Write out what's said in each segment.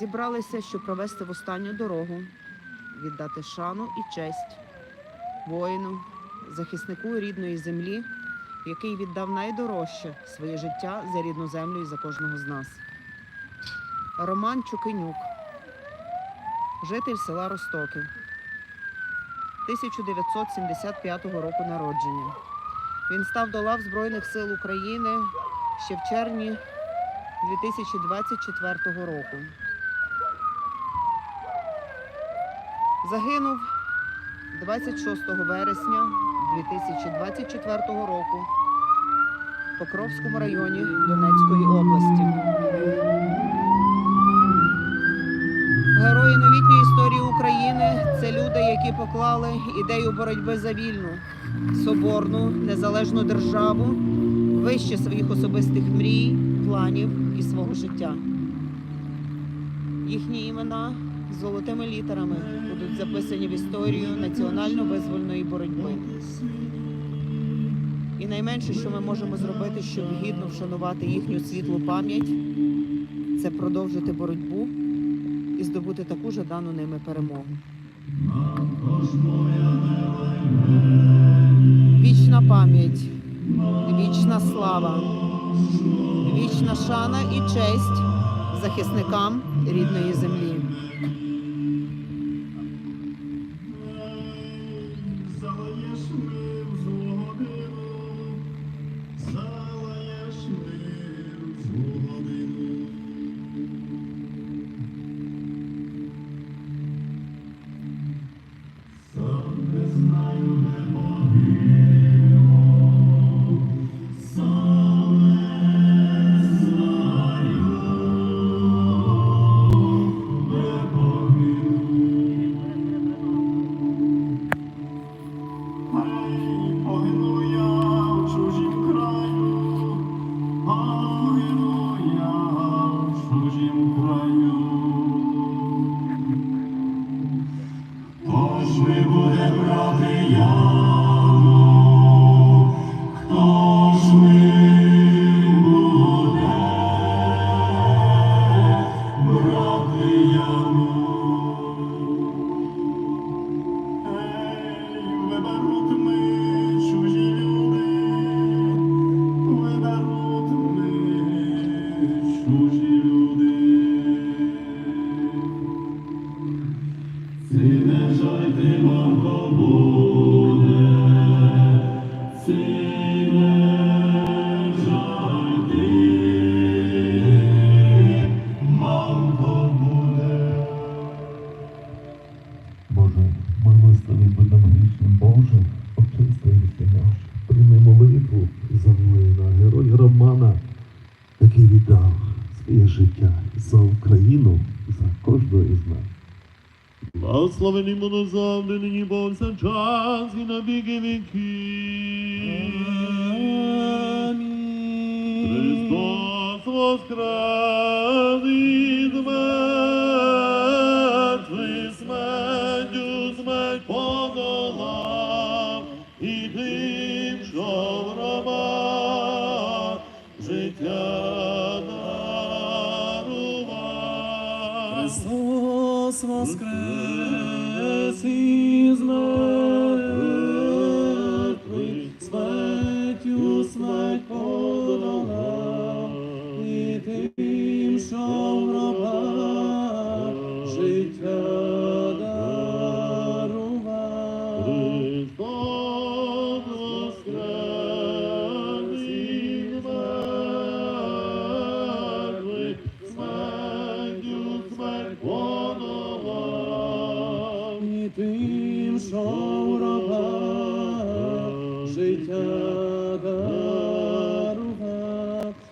Зібралися, щоб провести в останню дорогу, віддати шану і честь воїну, захиснику рідної землі, який віддав найдорожче своє життя за рідну землю і за кожного з нас. Роман Чукинюк, житель села Ростоки, 1975 року народження. Він став до лав Збройних сил України ще в червні 2024 року. Загинув 26 вересня 2024 року в Покровському районі Донецької області. Герої новітньої історії України це люди, які поклали ідею боротьби за вільну, соборну, незалежну державу вище своїх особистих мрій, планів і свого життя. Їхні імена золотими літерами будуть записані в історію національно-визвольної боротьби. І найменше, що ми можемо зробити, щоб гідно вшанувати їхню світлу пам'ять, це продовжити боротьбу і здобути таку жадану ними перемогу. Вічна пам'ять, вічна слава, вічна шана і честь захисникам рідної землі. Благословений монозавди нині повсякчас і на віки віки. Христос воскрес із мертвих, смертю смерть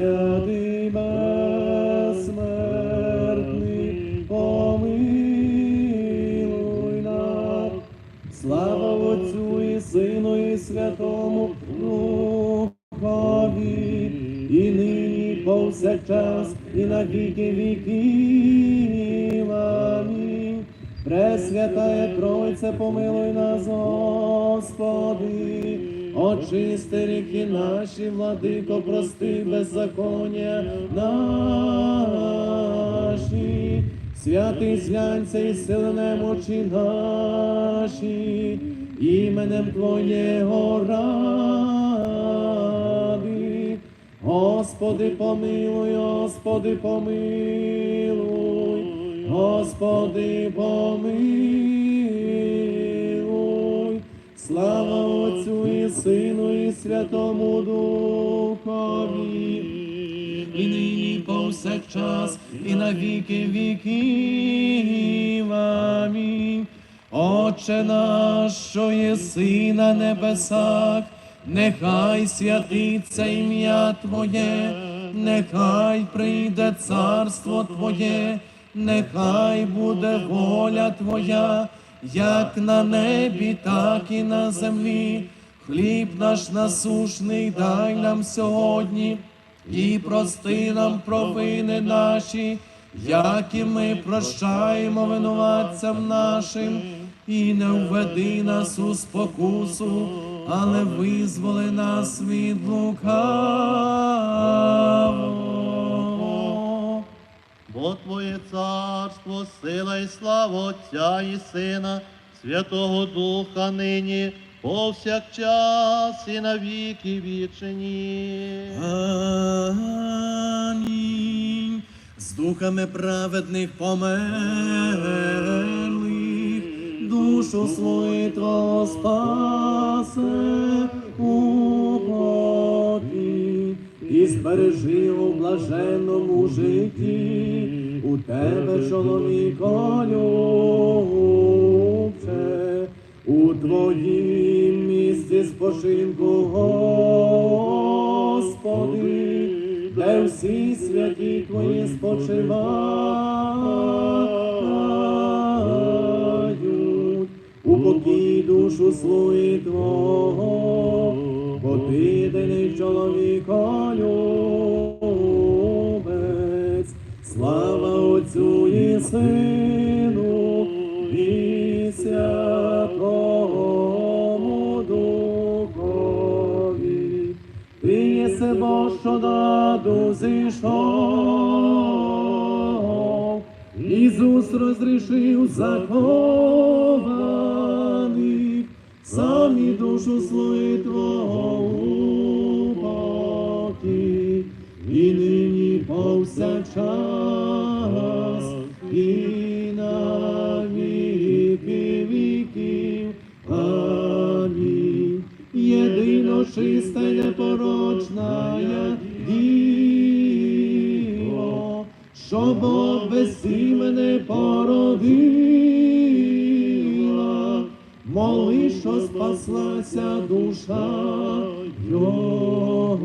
Святий безсмертний, помилуй слава Отцю і Сину, і Святому і нині, повсякчас, і на віки віки, Амінь. Пресвятає Тройце, помилуй нас, Господи очисти ріки наші, владико, прости беззаконня наші, святий зглянься і сили немочі наші, іменем Твоєго ради. Господи, помилуй, Господи, помилуй, Господи, помилуй, слава Отцю і Сину, і Святому Духові, і нині повсякчас, і на віки віків. Амінь. Отче наш, що єси на небесах, нехай святиться ім'я Твоє, нехай прийде царство Твоє, нехай буде воля Твоя, як на небі, так і на землі. Хліб наш насушний дай нам сьогодні, і прости нам провини наші, як і ми прощаємо винуватцям нашим, і не введи нас у спокусу, але визволи нас від лукавого. Бо Твоє царство, сила і слава Отця і Сина, Святого Духа нині, повсякчас і на віки вічені. Амінь. З духами праведних померлих, душу свою Твого спасе у покій, і збережи у блаженному житті, у тебе, чоловіко любче, у твоїм місці спочинку, Господи, де всі святі твої спочивають, у покій душу слуги Твого, бо ти чоловіко Сину і Святому Духові. Ти єси Бог, що наду зійшов, Ісус розрішив закованих, сам і душу свою Твого і нині повсякчас, непорочна Діво, що Бог без мене породила, моли, що спаслася душа Його.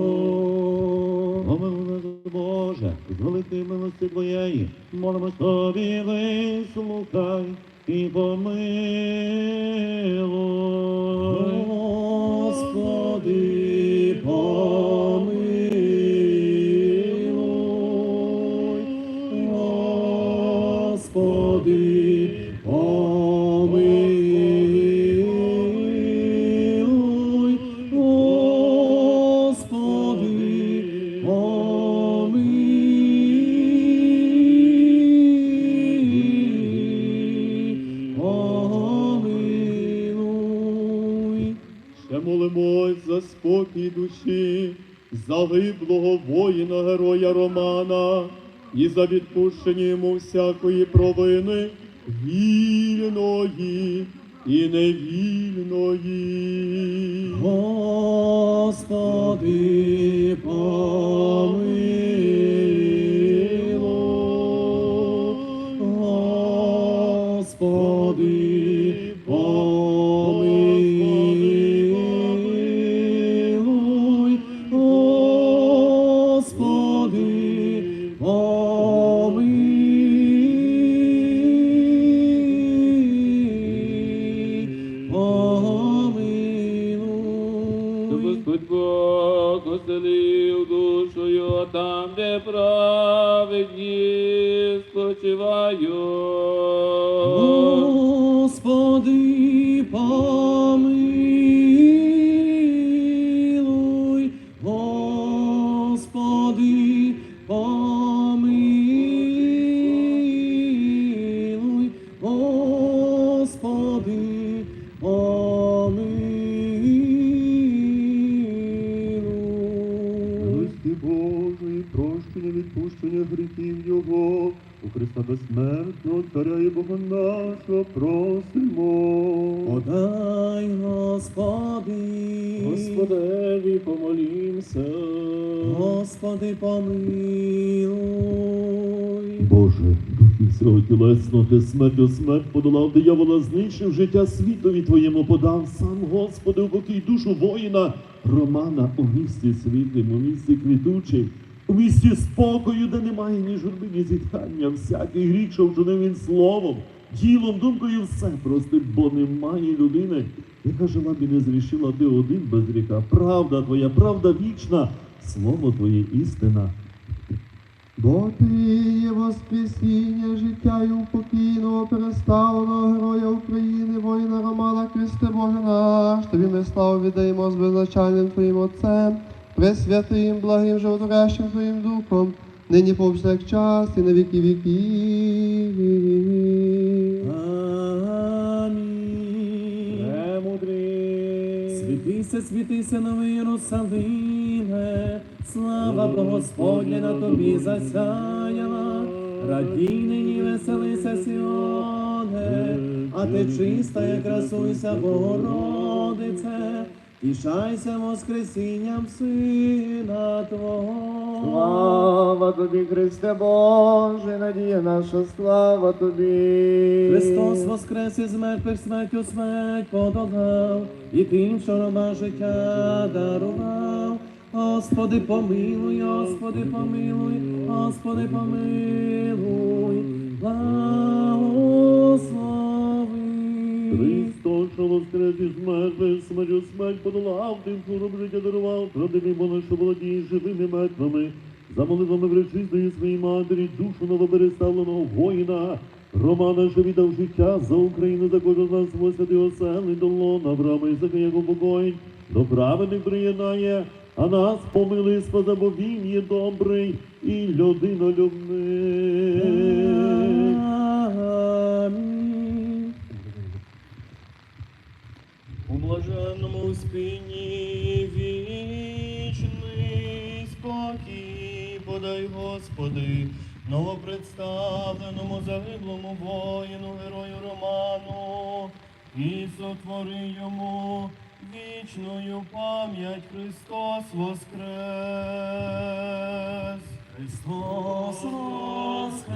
Помилуй Боже, з великої милості Твоєї, молимо тобі, вислухай і помилуй. І за відпущення йому всякої провини вільної і невільної. Господи, помилуй, Господи, Милості Божої, прощення, відпущення гріхів Його, у Христа безсмертного Царя і Бога нашого просимо. Подай, Господи, Господеві помолімся. Господи, помилуй. Всього тілесного, ти смертю смерть подолав, диявола знищив життя світові твоєму подав. Сам Господи, упокій душу воїна Романа у місті світлим, у місті квітучим, у місті спокою, де немає ні журби, ні зітхання, всякий гріх, що вчинив він словом, ділом, думкою все прости, бо немає людини, яка жила б і не зрішила ти один без гріха. Правда твоя, правда вічна, слово твоє істина. Бо ти є воскресіння життя і упокійного переставленого героя України, воїна Романа Христе Боже наш, тобі ми славу віддаємо з беззначальним Твоїм Отцем, пресвятим, благим, животворящим Твоїм Духом, нині повсякчас і на віки віків. Амінь. Премудрий. Світися, світися, новий Єрусалиме, слава Господня на тобі засяяла. Радій нині веселися, Сіоне, а ти чиста, як красуйся, Богородице, тішайся Воскресінням Сина Твого. Слава тобі, Христе Боже, надія наша, слава тобі. Христос воскрес із мертвих смертю смерть подолав, і тим, що роба життя дарував. Господи, помилуй, Господи, помилуй, Господи, помилуй, благослови. Христос, що воскрес із мертвих, смерть подолав, тим хвороб життя дарував, правдивий Боже, що володіє живими і мертвими, за молитвами вречистої своїй матері, душу новопереставленого воїна, Романа, що віддав життя за Україну, за кожен з нас святий оселий до лона, Авраама, Ісака, як упокоїть, до праведних приєднає, а нас спасе, бо добрий і людинолюбний. Амінь. У блаженному спині вічний спокій, подай, Господи, новопредставленому загиблому воїну, герою Роману, і сотвори йому вічною пам'ять Христос воскрес. Христос воскрес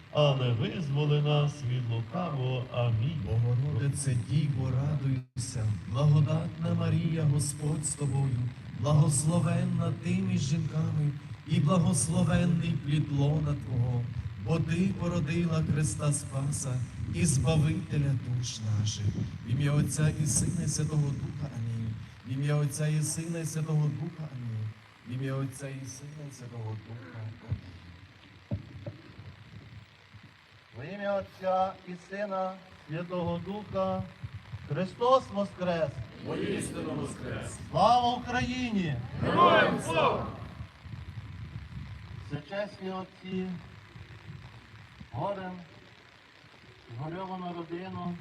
але визволи нас від лукавого. Амінь. Богородице Діво, радуйся, благодатна Марія, Господь з тобою, благословенна ти між жінками, і благословенний плід лона Твого, бо ти породила Христа Спаса і Збавителя душ наших. В ім'я Отця і Сина і Святого Духа. Амінь. В ім'я Отця і Сина і Святого Духа. Амінь. В ім'я Отця і Сина і Святого Духа. Амінь. Во ім'я Отця і Сина, Святого Духа, Христос Воскрес! Воістину Воскрес! Слава Україні! Героям слава! Всечесні отці, горем, згорьовану родину,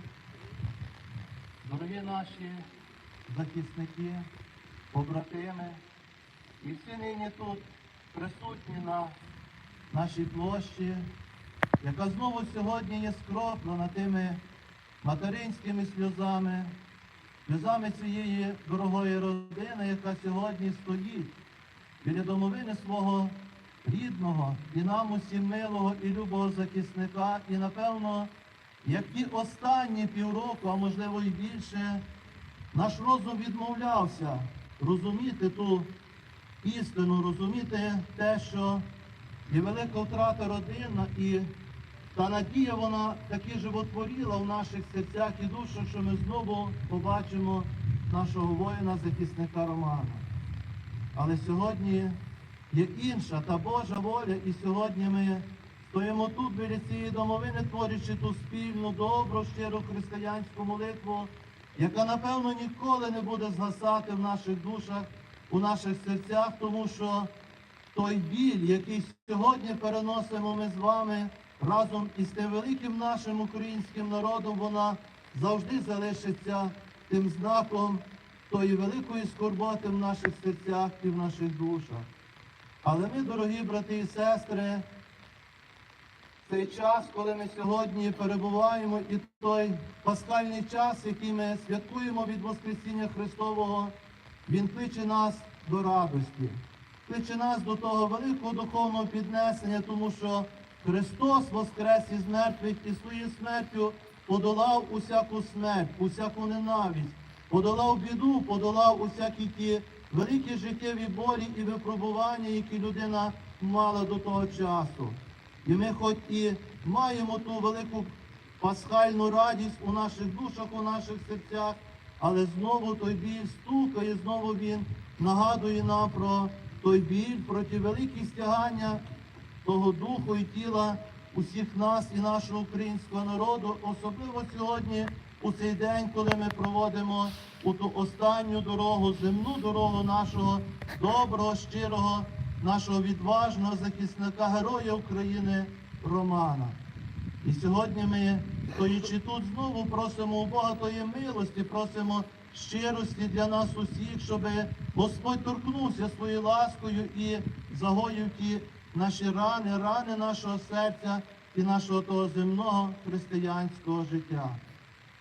дорогі наші захисники, побратими і всі нині тут присутні на нашій площі, яка знову сьогодні є скроплена тими материнськими сльозами, сльозами цієї дорогої родини, яка сьогодні стоїть біля домовини свого рідного і нам усім милого і любого захисника, і напевно, як ті останні півроку, а можливо і більше, наш розум відмовлявся розуміти ту істину, розуміти те, що є велика втрата родина, і та надія вона таки животворіла в наших серцях і душах, що ми знову побачимо нашого воїна, захисника Романа. Але сьогодні є інша та Божа воля, і сьогодні ми стоїмо тут біля цієї домовини, творячи ту спільну, добру, щиру християнську молитву, яка, напевно, ніколи не буде згасати в наших душах, у наших серцях, тому що той біль, який сьогодні переносимо ми з вами разом із тим великим нашим українським народом, вона завжди залишиться тим знаком тої великої скорботи в наших серцях і в наших душах. Але ми, дорогі брати і сестри, цей час, коли ми сьогодні перебуваємо, і той пасхальний час, який ми святкуємо від Воскресіння Христового, Він кличе нас до радості, кличе нас до того великого духовного піднесення, тому що Христос воскрес із мертвих і своєю смертю подолав усяку смерть, усяку ненависть, подолав біду, подолав усякі ті великі життєві болі і випробування, які людина мала до того часу. І ми хоч і маємо ту велику пасхальну радість у наших душах, у наших серцях, але знову той біль стукає, знову він нагадує нам про той біль, про ті великі стягання того духу і тіла усіх нас і нашого українського народу, особливо сьогодні, у цей день, коли ми проводимо у ту останню дорогу, земну дорогу нашого доброго, щирого, нашого відважного захисника, героя України Романа. І сьогодні ми, стоячи тут, знову просимо у Бога тої милості, просимо щирості для нас усіх, щоб Господь торкнувся своєю ласкою і загоїв ті наші рани, рани нашого серця і нашого того земного християнського життя.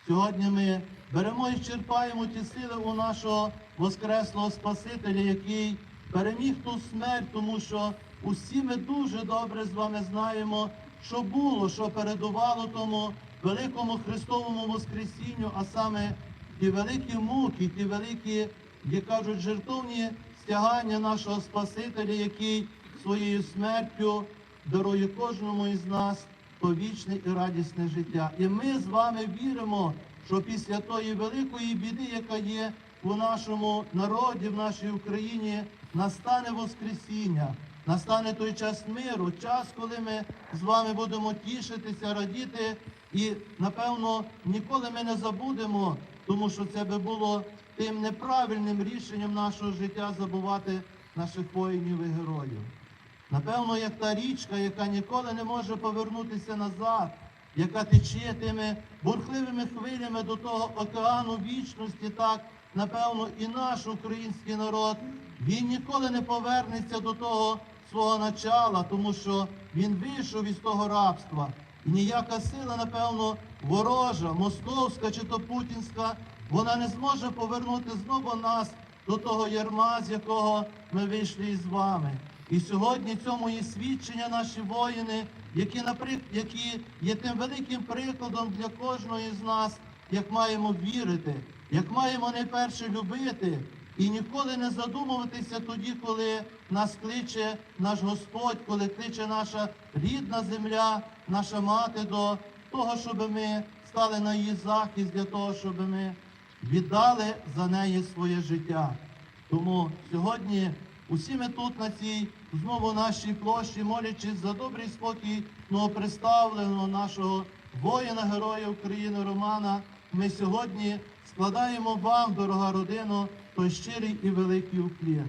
Сьогодні ми беремо і черпаємо ті сили у нашого Воскреслого Спасителя, який переміг ту смерть, тому що усі ми дуже добре з вами знаємо, що було, що передувало тому великому Христовому Воскресінню, а саме ті великі муки, ті великі, як кажуть, жертовні стягання нашого Спасителя, який своєю смертю дарує кожному із нас то вічне і радісне життя. І ми з вами віримо, що після тої великої біди, яка є у нашому народі, в нашій Україні, настане Воскресіння, настане той час миру, час, коли ми з вами будемо тішитися, радіти, і напевно ніколи ми не забудемо, тому що це би було тим неправильним рішенням нашого життя забувати наших воїнів і героїв. Напевно, як та річка, яка ніколи не може повернутися назад, яка тече тими бурхливими хвилями до того океану вічності, так, напевно, і наш український народ, він ніколи не повернеться до того свого начала, тому що він вийшов із того рабства. І ніяка сила, напевно, ворожа, московська чи то путінська, вона не зможе повернути знову нас до того ярма, з якого ми вийшли із вами. І сьогодні цьому є свідчення наші воїни, які, які є тим великим прикладом для кожного з нас, як маємо вірити, як маємо найперше любити і ніколи не задумуватися тоді, коли нас кличе наш Господь, коли кличе наша рідна земля, наша мати до того, щоб ми стали на її захист, для того, щоб ми віддали за неї своє життя. Тому сьогодні усі ми тут на цій знову нашій площі, молячись за добрий спокій новоприставленого нашого воїна, героя України Романа, ми сьогодні складаємо вам, дорога родино, той щирий і великий уклін.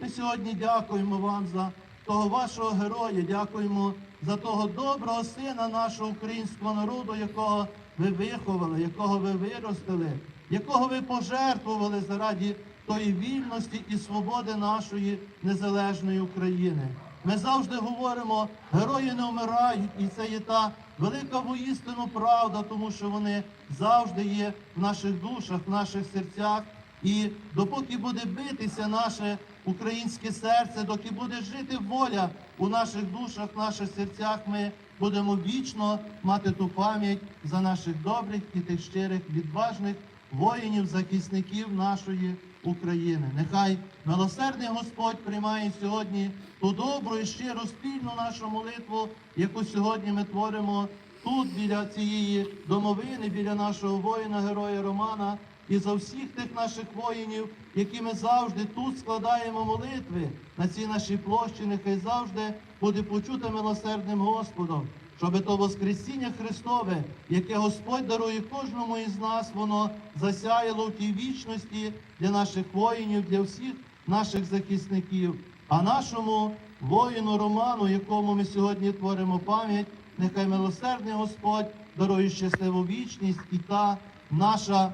Ми сьогодні дякуємо вам за того вашого героя, дякуємо за того доброго сина нашого українського народу, якого ви виховали, якого ви виростили, якого ви пожертвували заради тої вільності і свободи нашої незалежної України. Ми завжди говоримо, герої не вмирають, і це є та велика воістину правда, тому що вони завжди є в наших душах, в наших серцях. І допоки буде битися наше українське серце, доки буде жити воля у наших душах, в наших серцях, ми будемо вічно мати ту пам'ять за наших добрих і тих щирих, відважних воїнів, захисників нашої України. Нехай милосердний Господь приймає сьогодні ту добру і щиру спільну нашу молитву, яку сьогодні ми творимо тут, біля цієї домовини, біля нашого воїна, героя Романа. І за всіх тих наших воїнів, які ми завжди тут складаємо молитви на цій нашій площі, нехай завжди буде почуте милосердним Господом, щоб то Воскресіння Христове, яке Господь дарує кожному із нас, воно засяяло в тій вічності для наших воїнів, для всіх наших захисників. А нашому воїну Роману, якому ми сьогодні творимо пам'ять, нехай милосердний Господь дарує щасливу вічність і та наша.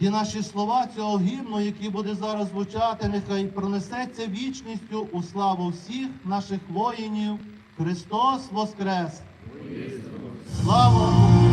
І наші слова цього гімну, який буде зараз звучати, нехай пронесеться вічністю у славу всіх наших воїнів. Христос Воскрес! Слава!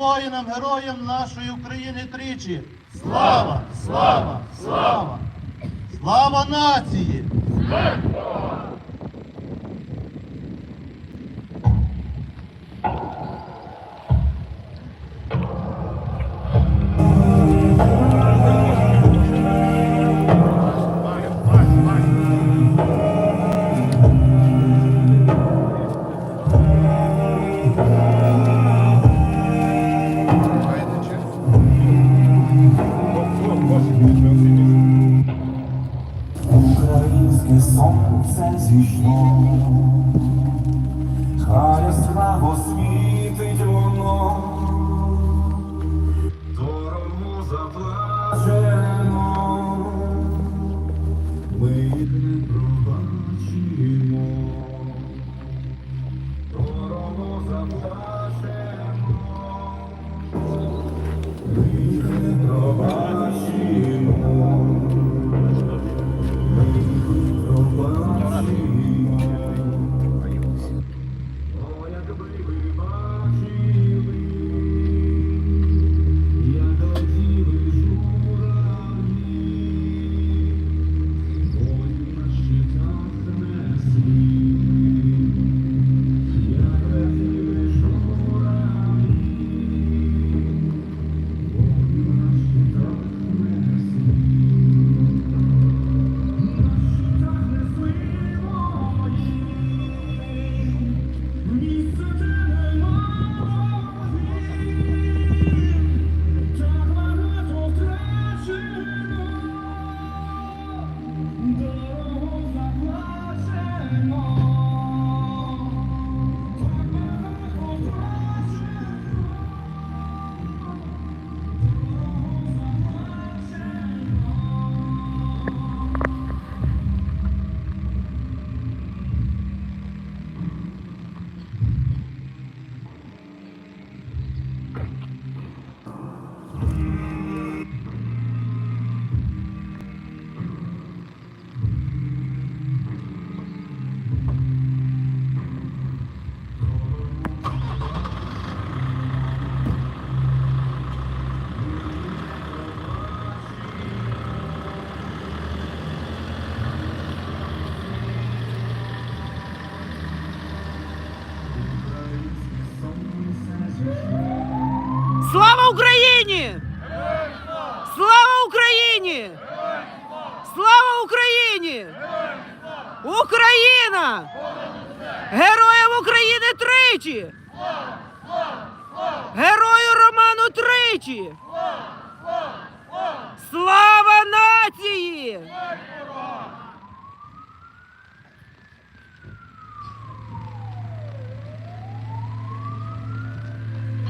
Воїнам, героям нашої України тричі! Слава! Слава! Слава! Слава нації! existe. Слава Україні! Слава Україні! Слава Україні! Україна! Героям України тричі! Герою Роману тричі! Слава нації!